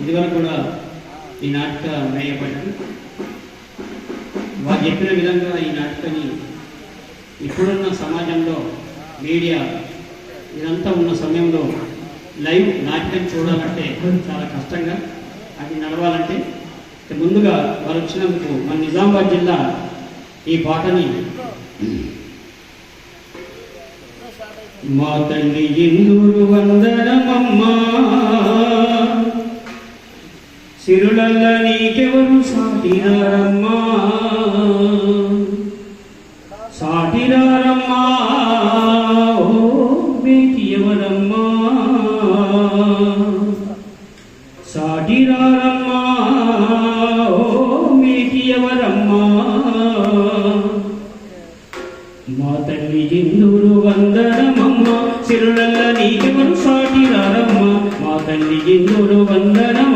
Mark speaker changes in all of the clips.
Speaker 1: ఇదివరకు కూడా ఈ నాటక వేయబడింది వారు చెప్పిన విధంగా ఈ నాటకాన్ని ఇప్పుడున్న సమాజంలో మీడియా ఇదంతా ఉన్న సమయంలో లైవ్ నాటకం చూడాలంటే చాలా కష్టంగా అది నడవాలంటే ముందుగా వారు వచ్చినందుకు మన నిజామాబాద్ జిల్లా ఈ పాటని మా తల్లి ఇందూరు వందనమమ్మా? సిరులల్ల నీకెవరు సాటిరారమ్మా సాటిరారమ్మా ఓ బేటి ఎవరమ్మా. సాటిరారమ్మా ఓ బేటి ఎవరమ్మా. మా తల్లి ఇందూరు వందనమమ్మా సిరులల్ల నీకెవరు సాటిరారమ్మ మా తల్లి ఇందూరు వందనమ్మ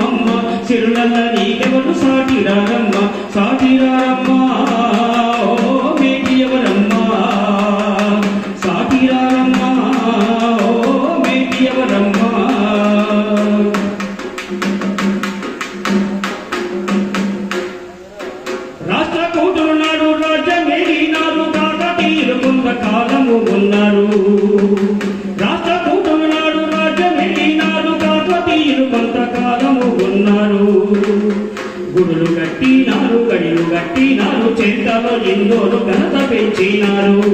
Speaker 1: సిరులల్ల నీకెవరు సాటిరారమ్మ సాటిరారమ్మ సాటి బేటి నాలుగు గడిలు కట్టినారు చెంతలో ఎన్నోలు ఘనత పెంచినారు.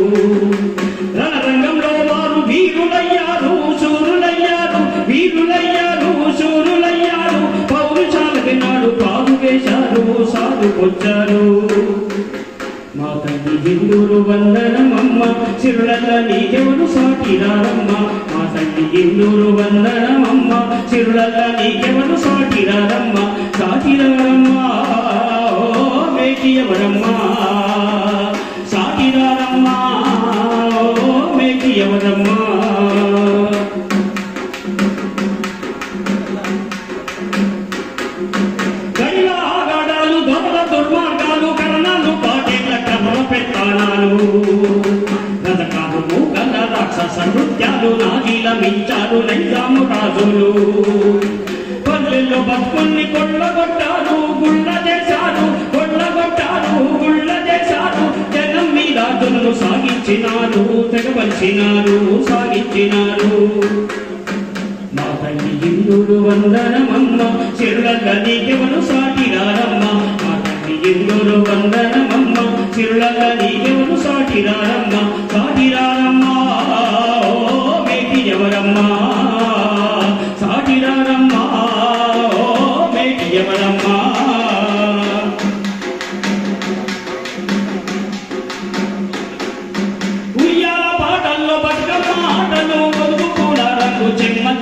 Speaker 1: రణరంగంలో వారు వీరులయ్యారు శూరులయ్యారు వీరులయ్యారు శూరులయ్యారు పౌరుషాలకి నాడు పాలు వేశారు సాగుకొచ్చారు. మా తల్లి హిందూరు వందనమమ్మ చిరులల్ల నీకెవరు సాటిరారమ్మ మా తల్లి హిందూరు వందనమమ్మ చిరులల్ల నీకెవరు సాటిరారమ్మ సాటిరారమ్మ ఓ మేటి ఎవరమ్మ సాటిరారమ్మ ఓ మేటి ఎవరమ్మ నాగీల మించారు నైజాము రాజులు. పల్లెల్లో బతుకుల్ని కొల్లగొట్టారు గుళ్ళ చేసి సాగించినారు తెగవచ్చినారు సాగించినారు మా తల్లి ఇందులు వందనమమ్మ చిరులల్ల నీకెవరు సాటిరారమ్మ మా తల్లి ఇందులు వందనమమ్మ చిరులల్ల నీకెవరు సాటిరారమ్మ సాటిరారమ్మ ఓ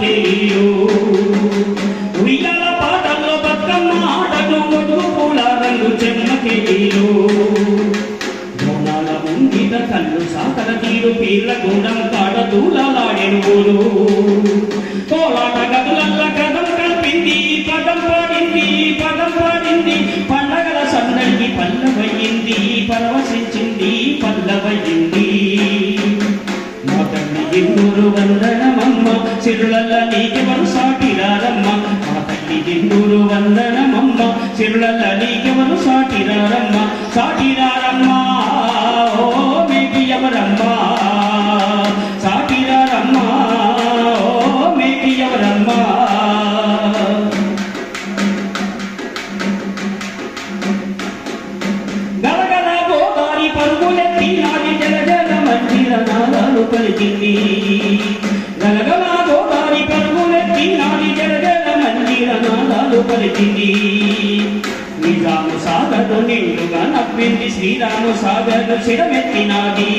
Speaker 1: చెమ్మకేయు ఉయ్యాల పాటల్లో బతుకమ్మ ఆటలు పొదుపు కూడా రంగు చెమ్మకేయు బోనాల ముంగిట కళ్ళు సాకర తీరు పీర్ల గూడం కాడ దూలాడెను ఊరు కోలాట గదులల్ల కథం కలిపింది పదం పాడింది పదం పాడింది. పండగల సందడికి పల్లవయ్యింది పరవశించింది పల్లవయ్యింది. మా వందన ఎన్నూరు వందనమమ్మ నీకి సాటి రారమ్మ మా తల్లి ఎన్నూరు వందనమమ్మ సిరులల్ల నీకెవరు సాటిరారమ్మ సాటిరారమ్మ ఓ మేటి ఎవరమ్మ. సాటిరారమ్మ ఓ మేటి ఎవరమ్మ. గలగల గోదారి పరుగులెత్తి నాది జలజల మందిర నాదాలు పలికింది నాదాలు నిజాము సాగదు నిండుగా నవ్వింది శ్రీరాము సాగదు శిరమెత్తినాది.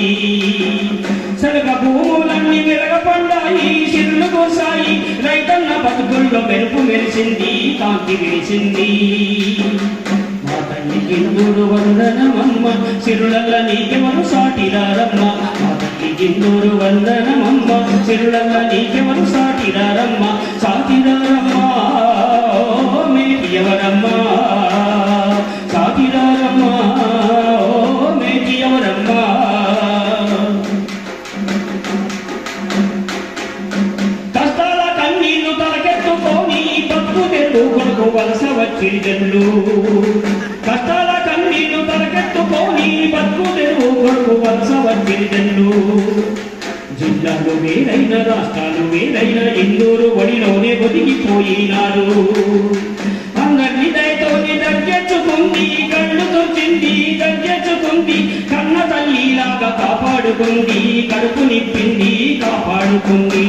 Speaker 1: సడగ భూములన్నీ విరగపడ్డాయి సిరులు కోసాయి. రైతన్న బతుకుల్లో మెరుపు మెరిసింది కాంతి విరిసింది మా తల్లి గిందూరు వందనమమ్మ సిరులల్ల నీకెవరు సాటిరారమ్మ మా తల్లి గిందూరు వందనమమ్మ సిరులల్ల నీకెవరు సాటిరారమ్మ సాటిరారమ్మ కష్టాల కన్నీళ్ళు తలకెత్తుకొని బతుకు తెరువు
Speaker 2: కష్టాల కన్నీళ్ళు తలకెత్తుకొని బతుకు తెరువు కొరకు వలస వచ్చి జనులు జిల్లాలు వేరైన రాష్ట్రాలు వేరైన ఇందూరు ఒడిలోనే బతికిపోయినారు. అందరిని దయతోని దగ్గెచ్చుకుంది కళ్ళు తొచ్చింది దగ్గెచ్చుకుంది కన్న తల్లిలాగా కాపాడుకుంది కడుపు నిప్పింది కాపాడుకుంది.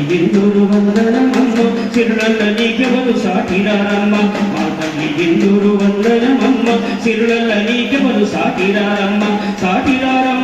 Speaker 2: మా తల్లి ఇందూరు వందనమమ్మ సిరులల్ల నీకెవరు సాటిరారమ్మ మా తల్లి ఇందూరు వందనమమ్మ. సిరులల్ల నీకెవరు సాటిరారమ్మ సాటిరారమ్మ